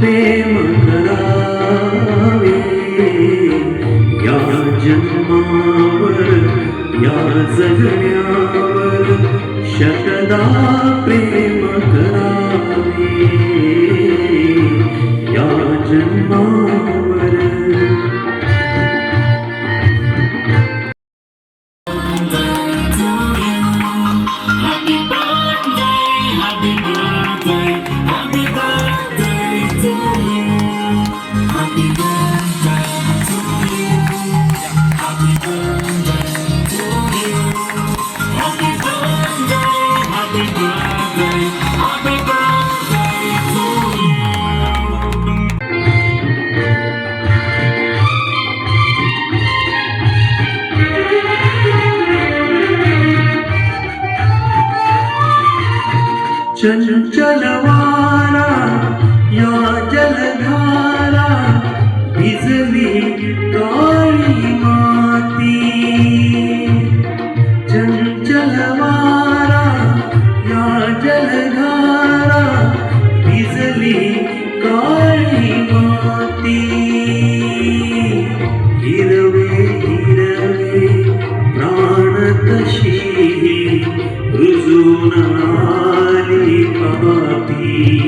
પ્રેમ કરાવે યા જન્માવર યા જગન્યાવર શકદા પ્રેમ કરાવે भी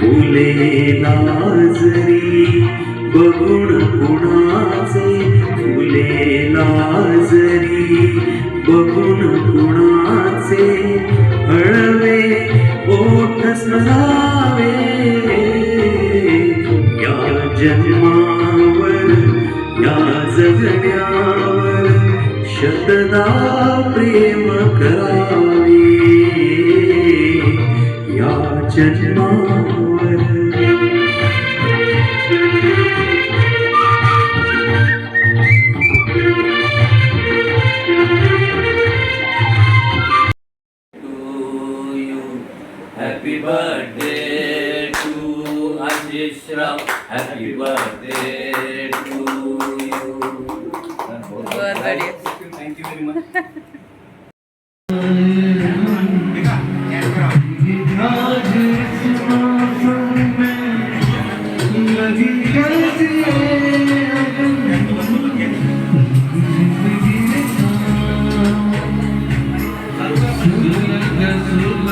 फुले नाजरी बगुण गुणाचे, फुले नाजरी बगुण गुणाचे, हळवे ओठ सजावे या जन्मावर या जगण्यावर शतदा प्रेम करावे। Happy birthday to Ashish Rao. Happy birthday to you. Thank you very much.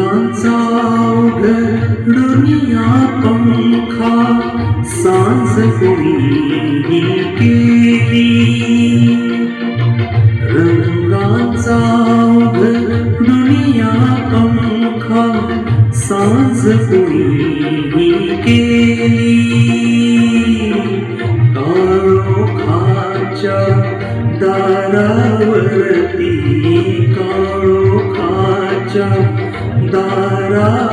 कैसी ये दुनिया पंखा सांस कोणी केली. रंगाचा दुनिया पंखा सांस कोणी केली. काळोखाच्या दारावरती काळोखाच्या tara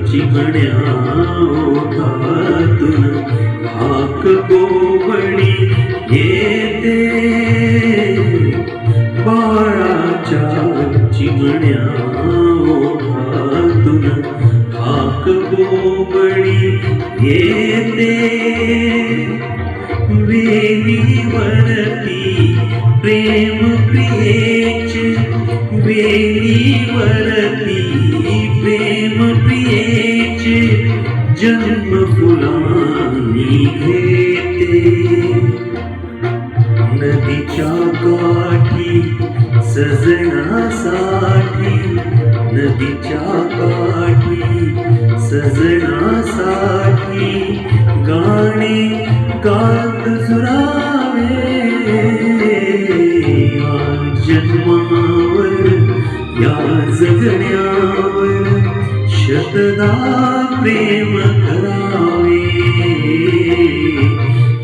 साची बण्या होतातून भाक कोवणी येते बाळाच्या चिमण्या होतातून भाक कोवणी येते वरती प्रेम प्रियेच वेलीवर जन्म फुलांनी घेते. नदीच्या काठी सजनासाठी. नदीच्या काठी सजनासाठी. गाणे गात सुरावे या जन्मावर या जगण्यावर शतदा પ્રેમ કરાવે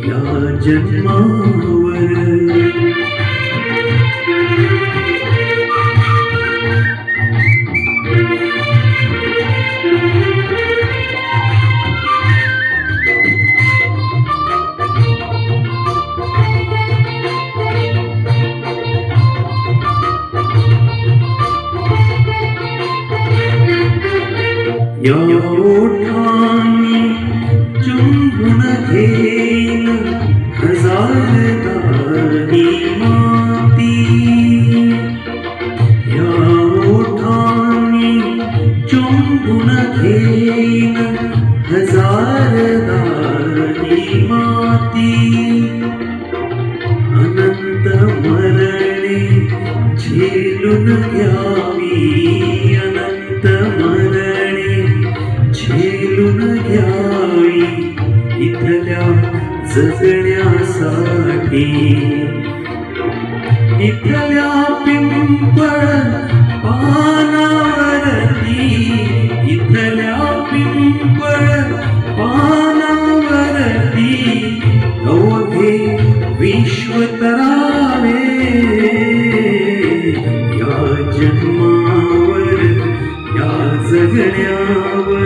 યા જન્માવર Yo, yo, yo. इथल्या जगण्यासाठी. इथल्या पिंपळ पानावरती. इथल्या पिंपळ पानावरती. अवघे विश्व तरावे. या जन्मावर या जगण्यावर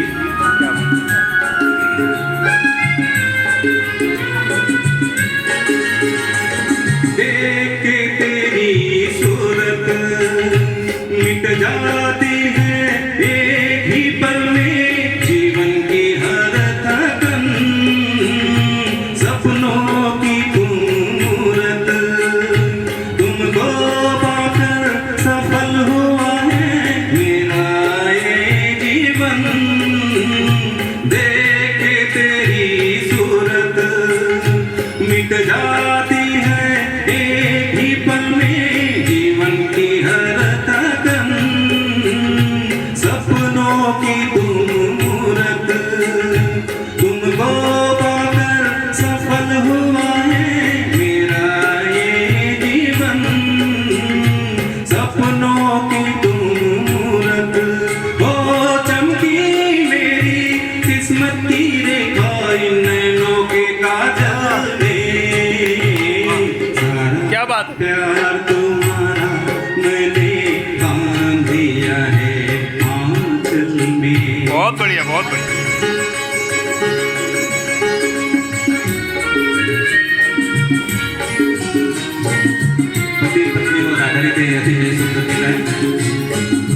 साथ दिया है बहुत बढ़िया बहुत बढ़िया। पति पत्नी सुंदर निकाय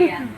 yeah.